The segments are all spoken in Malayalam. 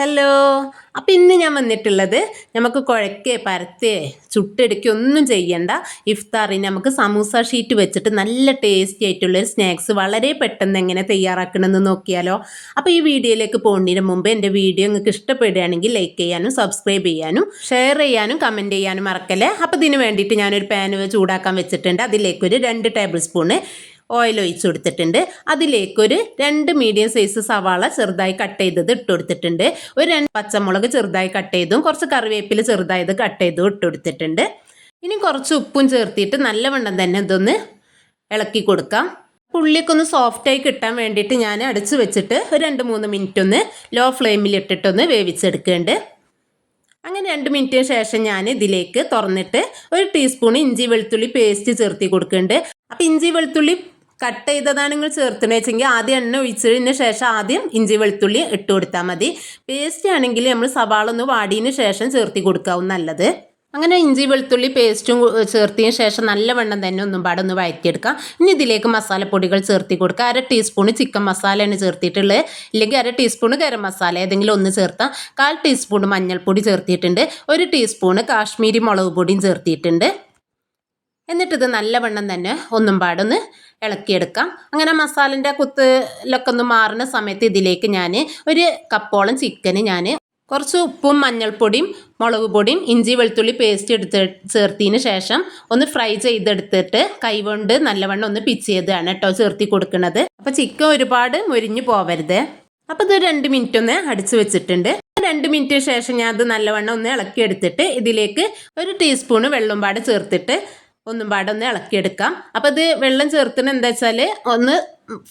ഹലോ. അപ്പം ഇന്ന് ഞാൻ വന്നിട്ടുള്ളത് നമുക്ക് കുഴക്കേ പരത്തേ ചുട്ടെടുക്കുകയോ ഒന്നും ചെയ്യണ്ട. ഇഫ്താറിന് നമുക്ക് സമൂസ ഷീറ്റ് വെച്ചിട്ട് നല്ല ടേസ്റ്റി ആയിട്ടുള്ള സ്നാക്സ് വളരെ പെട്ടെന്ന് എങ്ങനെ തയ്യാറാക്കണമെന്ന് നോക്കിയാലോ. അപ്പോൾ ഈ വീഡിയോയിലേക്ക് പോകുന്നതിന് മുമ്പ് എന്റെ വീഡിയോ നിങ്ങൾക്ക് ഇഷ്ടപ്പെടുകയാണെങ്കിൽ ലൈക്ക് ചെയ്യാനും സബ്സ്ക്രൈബ് ചെയ്യാനും ഷെയർ ചെയ്യാനും കമന്റ് ചെയ്യാനും മറക്കല്ലേ? അപ്പോൾ ഇതിന് വേണ്ടിയിട്ട് ഞാനൊരു പാൻ ചൂടാക്കാൻ വെച്ചിട്ടുണ്ട്. അതിലേക്കൊരു രണ്ട് ടേബിൾ സ്പൂണ് ഓയിൽ ഒഴിച്ചു കൊടുത്തിട്ടുണ്ട്. അതിലേക്കൊരു രണ്ട് മീഡിയം സൈസ് സവാള ചെറുതായി കട്ട് ചെയ്തത് ഇട്ട് കൊടുത്തിട്ടുണ്ട്. ഒരു രണ്ട് പച്ചമുളക് ചെറുതായി കട്ട് ചെയ്തും കുറച്ച് കറിവേപ്പില ചെറുതായത് കട്ട് ചെയ്തും ഇട്ട് കൊടുത്തിട്ടുണ്ട്. ഇനി കുറച്ച് ഉപ്പും ചേർത്തിട്ട് നല്ലവണ്ണം തന്നെ ഇതൊന്ന് ഇളക്കി കൊടുക്കാം. ഉള്ളിയൊക്കെ ഒന്ന് സോഫ്റ്റായി കിട്ടാൻ വേണ്ടിയിട്ട് ഞാൻ അടച്ചു വെച്ചിട്ട് ഒരു രണ്ട് മൂന്ന് മിനിറ്റ് ഒന്ന് ലോ ഫ്ലെയിമിൽ ഇട്ടിട്ടൊന്ന് വേവിച്ചെടുക്കുന്നുണ്ട് അങ്ങനെ രണ്ട് മിനിറ്റിന് ശേഷം ഞാൻ ഇതിലേക്ക് തുറന്നിട്ട് ഒരു ടീസ്പൂൺ ഇഞ്ചി വെളുത്തുള്ളി പേസ്റ്റ് ചേർത്തി കൊടുക്കുന്നുണ്ട് അപ്പം ഇഞ്ചി വെളുത്തുള്ളി കട്ട് ചെയ്തതാണ് നിങ്ങൾ ചേർത്തണ വെച്ചെങ്കിൽ ആദ്യം എണ്ണ ഒഴിച്ചതിന് ശേഷം ആദ്യം ഇഞ്ചി വെളുത്തുള്ളി ഇട്ട് കൊടുത്താൽ മതി. പേസ്റ്റ് ആണെങ്കിൽ നമ്മൾ സവാള ഒന്ന് വാടിയതിന് ശേഷം ചേർത്തി കൊടുക്കാവും നല്ലത്. അങ്ങനെ ഇഞ്ചി വെളുത്തുള്ളി പേസ്റ്റും ചേർത്തതിന് ശേഷം നല്ല നല്ലവണ്ണം തന്നെ ഒന്നും പാടെ ഒന്ന് വഴറ്റിയെടുക്കാം ഇനി ഇതിലേക്ക് മസാലപ്പൊടികൾ ചേർത്തി കൊടുക്കുക. അര ടീസ്പൂൺ ചിക്കൻ മസാലയാണ് ചേർത്തിട്ടുള്ളത്. ഇല്ലെങ്കിൽ അര ടീസ്പൂൺ ഗരം മസാല ഏതെങ്കിലും ഒന്ന് ചേർത്താം. കാൽ ടീസ്പൂൺ മഞ്ഞൾപ്പൊടി ചേർത്തിയിട്ടുണ്ട്. ഒരു ടീസ്പൂണ് കാശ്മീരി മുളക് പൊടിയും ചേർത്തിയിട്ടുണ്ട്. എന്നിട്ടിത് നല്ലവണ്ണം തന്നെ ഒന്നും പാടൊന്ന് ഇളക്കിയെടുക്കാം. അങ്ങനെ മസാലന്റെ കുത്തിലൊക്കെ ഒന്ന് മാറുന്ന സമയത്ത് ഇതിലേക്ക് ഞാൻ ഒരു കപ്പോളം ചിക്കന് ഞാൻ കുറച്ച് ഉപ്പും മഞ്ഞൾപ്പൊടിയും മുളക് പൊടിയും ഇഞ്ചി വെളുത്തുള്ളി പേസ്റ്റ് എടുത്ത് ചേർത്തതിന് ശേഷം ഒന്ന് ഫ്രൈ ചെയ്തെടുത്തിട്ട് കൈകൊണ്ട് നല്ലവണ്ണം ഒന്ന് പിച്ച് ചെയ്തതാണ് കേട്ടോ ചേർത്തി കൊടുക്കുന്നത്. അപ്പോൾ ചിക്കൻ ഒരുപാട് മുരിഞ്ഞു പോവരുത്. അപ്പോൾ ഇത് രണ്ട് മിനിറ്റ് ഒന്ന് അടിച്ചു വെച്ചിട്ടുണ്ട്. രണ്ട് മിനിറ്റിന് ശേഷം ഞാൻ അത് നല്ലവണ്ണം ഒന്ന് ഇളക്കിയെടുത്തിട്ട് ഇതിലേക്ക് ഒരു ടീസ്പൂണ് വെള്ളം പാട് ചേർത്തിട്ട് ഒന്നും പാടെ ഇളക്കിയെടുക്കാം. അപ്പോൾ ഇത് വെള്ളം ചേർത്തുന്ന എന്താ വെച്ചാൽ ഒന്ന്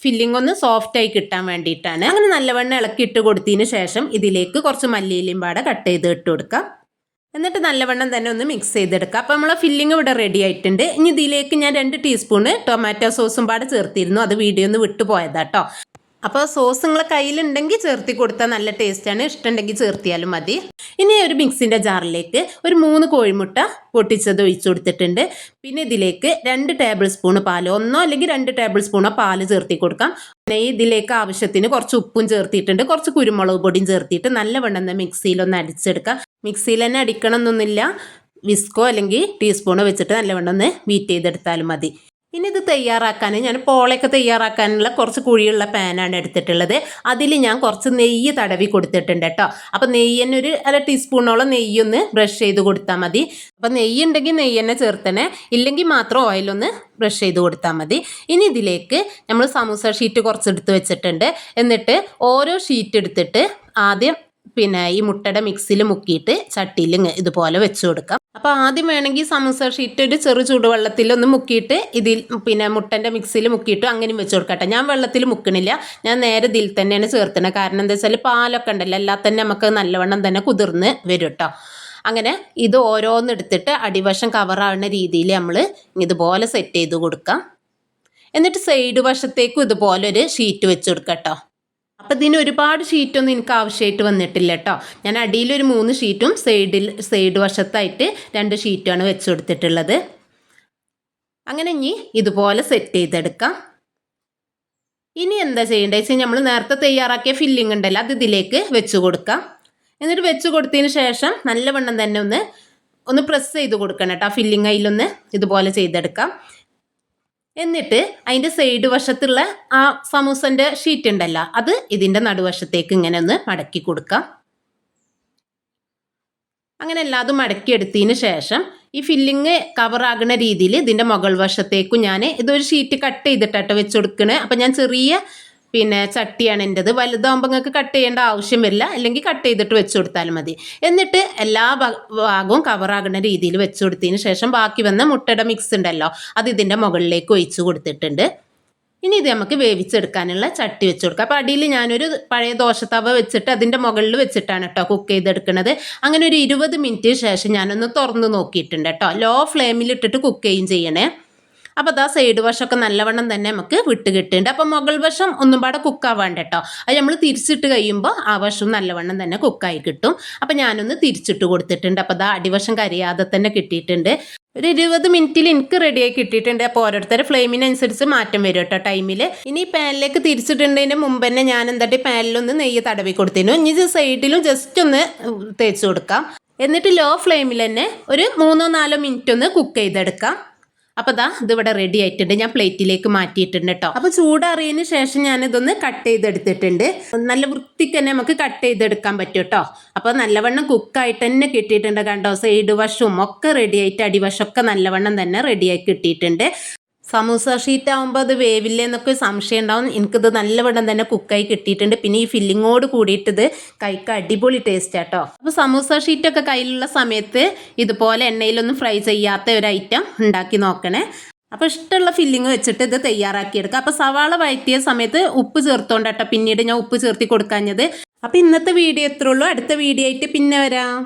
ഫില്ലിംഗ് ഒന്ന് സോഫ്റ്റ് ആയി കിട്ടാൻ വേണ്ടിയിട്ടാണ്. അങ്ങനെ നല്ലവണ്ണം ഇളക്കി ഇട്ട് കൊടുത്തതിന് ശേഷം ഇതിലേക്ക് കുറച്ച് മല്ലിയിലും പാടെ കട്ട് ചെയ്ത് ഇട്ട് കൊടുക്കാം. എന്നിട്ട് നല്ലവണ്ണം തന്നെ ഒന്ന് മിക്സ് ചെയ്തെടുക്കാം. അപ്പോൾ നമ്മളെ ഫില്ലിംഗ് ഇവിടെ റെഡി ആയിട്ടുണ്ട്. ഇനി ഇതിലേക്ക് ഞാൻ രണ്ട് ടീസ്പൂണ് ടൊമാറ്റോ സോസും പാടെ ചേർത്തിരുന്നു. അത് വീഡിയോ ഒന്ന് വിട്ടു പോയതാട്ടോ അപ്പോൾ സോസ് നിങ്ങളെ കയ്യിലുണ്ടെങ്കിൽ ചേർത്തി കൊടുത്താൽ നല്ല ടേസ്റ്റാണ് ഇഷ്ടമുണ്ടെങ്കിൽ ചേർത്തിയാലും മതി. ഇനി ഒരു മിക്സിന്റെ ജാറിലേക്ക് ഒരു മൂന്ന് കോഴിമുട്ട പൊട്ടിച്ചത് ഒഴിച്ചു കൊടുത്തിട്ടുണ്ട്. പിന്നെ ഇതിലേക്ക് രണ്ട് ടേബിൾ സ്പൂൺ പാൽ ഒന്നോ അല്ലെങ്കിൽ രണ്ട് ടേബിൾ സ്പൂണോ പാൽ ചേർത്തി കൊടുക്കാം. പിന്നെ ഇതിലേക്ക് ആവശ്യത്തിന് കുറച്ച് ഉപ്പും ചേർത്തിയിട്ടുണ്ട്. കുറച്ച് കുരുമുളക് പൊടിയും ചേർത്തിയിട്ട് നല്ലവണ്ണം തന്നെ മിക്സിയിലൊന്ന് അടിച്ചെടുക്കാം. മിക്സിയിൽ തന്നെ അടിക്കണം എന്നൊന്നുമില്ല വിസ്കോ അല്ലെങ്കിൽ ടീസ്പൂണോ വെച്ചിട്ട് നല്ലവണ്ണം ഒന്ന് ബീറ്റ് ചെയ്തെടുത്താലും മതി. ഇനി ഇത് തയ്യാറാക്കാൻ ഞാൻ പോളയൊക്കെ തയ്യാറാക്കാനുള്ള കുറച്ച് കുഴിയുള്ള പാനാണ് എടുത്തിട്ടുള്ളത്. അതിൽ ഞാൻ കുറച്ച് നെയ്യ് തടവി കൊടുത്തിട്ടുണ്ട് കേട്ടോ. അപ്പോൾ നെയ്യ് തന്നെ ഒരു അര ടീസ്പൂണോളം നെയ്യൊന്ന് ബ്രഷ് ചെയ്ത് കൊടുത്താൽ മതി. അപ്പോൾ നെയ്യ് ഉണ്ടെങ്കിൽ നെയ്യ് തന്നെ ചേർത്തണേ. ഇല്ലെങ്കിൽ മാത്രം ഓയിലൊന്ന് ബ്രഷ് ചെയ്ത് കൊടുത്താൽ മതി. ഇനി ഇതിലേക്ക് നമ്മൾ സമൂസ ഷീറ്റ് കുറച്ച് എടുത്ത് വെച്ചിട്ടുണ്ട്. എന്നിട്ട് ഓരോ ഷീറ്റ് എടുത്തിട്ട് ആദ്യം പിന്നെ ഈ മുട്ടയുടെ മിക്സിയിൽ മുക്കിയിട്ട് ചട്ടിയിൽ ഇതുപോലെ വെച്ച് കൊടുക്കാം. അപ്പോൾ ആദ്യം വേണമെങ്കിൽ സമൂസ ഷീറ്റ് ഒരു ചെറു ചൂടുവെള്ളത്തിൽ ഒന്ന് മുക്കിയിട്ട് ഇതിൽ പിന്നെ മുട്ടന്റെ മിക്സിയിൽ മുക്കിയിട്ട് അങ്ങനെയും വെച്ച് കൊടുക്കട്ടെ. ഞാൻ വെള്ളത്തിൽ മുക്കണില്ല. ഞാൻ നേരെ ഇതിൽ തന്നെയാണ് ചേർത്തണത് കാരണം എന്താ വെച്ചാൽ പാലൊക്കെ ഉണ്ടല്ലോ എല്ലാം തന്നെ നമുക്ക് നല്ലവണ്ണം തന്നെ കുതിർന്ന് വരും കേട്ടോ അങ്ങനെ ഇത് ഓരോന്നെടുത്തിട്ട് അടിവശം കവറാവുന്ന രീതിയിൽ നമ്മൾ ഇതുപോലെ സെറ്റ് ചെയ്ത് കൊടുക്കാം. എന്നിട്ട് സൈഡ് വശത്തേക്കും ഇതുപോലെ ഒരു ഷീറ്റ് വെച്ച് കൊടുക്കാം കേട്ടോ അപ്പം ഇതിന് ഒരുപാട് ഷീറ്റൊന്നും എനിക്ക് ആവശ്യമായിട്ട് വന്നിട്ടില്ല കേട്ടോ ഞാൻ അടിയിലൊരു മൂന്ന് ഷീറ്റും സൈഡിൽ സൈഡ് വശത്തായിട്ട് രണ്ട് ഷീറ്റുമാണ് വെച്ച് കൊടുത്തിട്ടുള്ളത്. അങ്ങനെ ഇനി ഇതുപോലെ സെറ്റ് ചെയ്തെടുക്കാം. ഇനി എന്താ ചെയ്യേണ്ടത് വെച്ചാൽ നമ്മൾ നേരത്തെ തയ്യാറാക്കിയ ഫില്ലിംഗ് ഉണ്ടല്ലോ അത് ഇതിലേക്ക് വെച്ച് കൊടുക്കാം. എന്നിട്ട് വെച്ച് കൊടുത്തതിന് ശേഷം നല്ലവണ്ണം തന്നെ ഒന്ന് ഒന്ന് പ്രസ് ചെയ്ത് കൊടുക്കണം കേട്ടോ ആ ഫില്ലിംഗ് അതിലൊന്ന് ഇതുപോലെ ചെയ്തെടുക്കാം. എന്നിട്ട് അതിന്റെ സൈഡ് വശത്തുള്ള ആ സമൂസന്റെ ഷീറ്റ് ഉണ്ടല്ലോ അത് ഇതിന്റെ നടുവശത്തേക്ക് ഇങ്ങനെ ഒന്ന് മടക്കി കൊടുക്കാം. അങ്ങനെ എല്ലാതും മടക്കിയെടുത്തതിന് ശേഷം ഈ ഫില്ലിങ് കവറാകുന്ന രീതിയിൽ ഇതിന്റെ മുകൾ വശത്തേക്കും ഞാൻ ഇതൊരു ഷീറ്റ് കട്ട് ചെയ്തിട്ടാട്ടോ വെച്ചു കൊടുക്കണേ. അപ്പം ഞാൻ ചെറിയ പിന്നെ ചട്ടിയാണ് എന്റെത് വലുതാകുമ്പോൾ നിങ്ങൾക്ക് കട്ട് ചെയ്യേണ്ട ആവശ്യമില്ല. അല്ലെങ്കിൽ കട്ട് ചെയ്തിട്ട് വെച്ച് കൊടുത്താലും മതി. എന്നിട്ട് എല്ലാ ഭാഗവും കവറാകുന്ന രീതിയിൽ വെച്ച് കൊടുത്തതിന് ശേഷം ബാക്കി വന്ന മുട്ടയുടെ മിക്സ് ഉണ്ടല്ലോ അത് ഇതിന്റെ മുകളിലേക്ക് ഒഴിച്ച് കൊടുത്തിട്ടുണ്ട്. ഇനി ഇത് നമുക്ക് വേവിച്ചെടുക്കാനുള്ള ചട്ടി വെച്ച് കൊടുക്കുക അപ്പോൾ അടിയിൽ ഞാനൊരു പഴയ ദോശത്തവ വെച്ചിട്ട് അതിന്റെ മുകളിൽ വെച്ചിട്ടാണ് കേട്ടോ കുക്ക് ചെയ്തെടുക്കുന്നത് അങ്ങനെ ഒരു ഇരുപത് മിനിറ്റ് ശേഷം ഞാനൊന്ന് തുറന്ന് നോക്കിയിട്ടുണ്ട് കേട്ടോ ലോ ഫ്ലെയിമിൽ ഇട്ടിട്ട് കുക്ക് ചെയ്യും ചെയ്യണേ. അപ്പോൾ അതാ സൈഡ് വശമൊക്കെ നല്ലവണ്ണം തന്നെ നമുക്ക് വിട്ട് കിട്ടുന്നുണ്ട് അപ്പോൾ മുകൾ വശം ഒന്നും പാടെ കുക്കാവാണ്ട് കേട്ടോ. അത് നമ്മൾ തിരിച്ചിട്ട് കഴിയുമ്പോൾ ആ വശം നല്ലവണ്ണം തന്നെ കുക്കായി കിട്ടും. അപ്പോൾ ഞാനൊന്ന് തിരിച്ചിട്ട് കൊടുത്തിട്ടുണ്ട്. അപ്പോൾ അതാ അടിവശം കരിയാതെ തന്നെ കിട്ടിയിട്ടുണ്ട്. ഒരു ഇരുപത് മിനിറ്റിൽ എനിക്ക് റെഡിയായി കിട്ടിയിട്ടുണ്ട്. അപ്പോൾ ഓരോരുത്തരുടെ ഫ്ലെയിമിനനുസരിച്ച് മാറ്റം വരും കേട്ടോ ടൈമിൽ ഇനി പാനിലേക്ക് തിരിച്ചിട്ടുണ്ടതിന് മുമ്പ് തന്നെ ഞാൻ എന്താട്ടി പാനിലൊന്ന് നെയ്യ് തടവി കൊടുത്തിരുന്നു. ഇനി സൈഡിലും ജസ്റ്റ് ഒന്ന് തേച്ച് കൊടുക്കാം. എന്നിട്ട് ലോ ഫ്ലെയിമിൽ തന്നെ ഒരു മൂന്നോ നാലോ മിനിറ്റ് ഒന്ന് കുക്ക് ചെയ്തെടുക്കാം. അപ്പോൾ ദാ ഇതിവിടെ റെഡി ആയിട്ടുണ്ട്. ഞാൻ പ്ലേറ്റിലേക്ക് മാറ്റിയിട്ടുണ്ട് കേട്ടോ അപ്പോൾ ചൂടറിയതിന് ശേഷം ഞാൻ ഇതൊന്ന് കട്ട് ചെയ്തെടുത്തിട്ടുണ്ട്. നല്ല വൃത്തിക്ക് തന്നെ നമുക്ക് കട്ട് ചെയ്തെടുക്കാൻ പറ്റും കേട്ടോ അപ്പോൾ നല്ലവണ്ണം കുക്കായിട്ട് തന്നെ കിട്ടിയിട്ടുണ്ട് കണ്ടോ? സൈഡ് വശവും ഒക്കെ റെഡി ആയിട്ട് അടിവശമൊക്കെ നല്ലവണ്ണം തന്നെ റെഡിയായി കിട്ടിയിട്ടുണ്ട്. സമൂസ ഷീറ്റ് ആകുമ്പോൾ അത് വേവില്ല എന്നൊക്കെ സംശയം ഉണ്ടാവും. എനിക്കിത് നല്ലവണ്ണം തന്നെ കുക്കായി കിട്ടിയിട്ടുണ്ട്. പിന്നെ ഈ ഫില്ലിങ്ങോട് കൂടിയിട്ട് കൈക്ക് അടിപൊളി ടേസ്റ്റ് ആട്ടോ. അപ്പോൾ സമൂസ ഷീറ്റൊക്കെ കയ്യിലുള്ള സമയത്ത് ഇതുപോലെ എണ്ണയിലൊന്നും ഫ്രൈ ചെയ്യാത്ത ഒരു ഐറ്റം ഉണ്ടാക്കി നോക്കണേ. അപ്പോൾ ഇഷ്ടമുള്ള ഫില്ലിങ് വെച്ചിട്ട് ഇത് തയ്യാറാക്കിയെടുക്കുക അപ്പോൾ സവാള വഴറ്റിയ സമയത്ത് ഉപ്പ് ചേർത്തോണ്ടട്ടോ പിന്നീട് ഞാൻ ഉപ്പ് ചേർത്തി കൊടുക്കാഞ്ഞത്. അപ്പോൾ ഇന്നത്തെ വീഡിയോ എത്ര ഉള്ളൂ. അടുത്ത വീഡിയോ ആയിട്ട് പിന്നെ വരാം.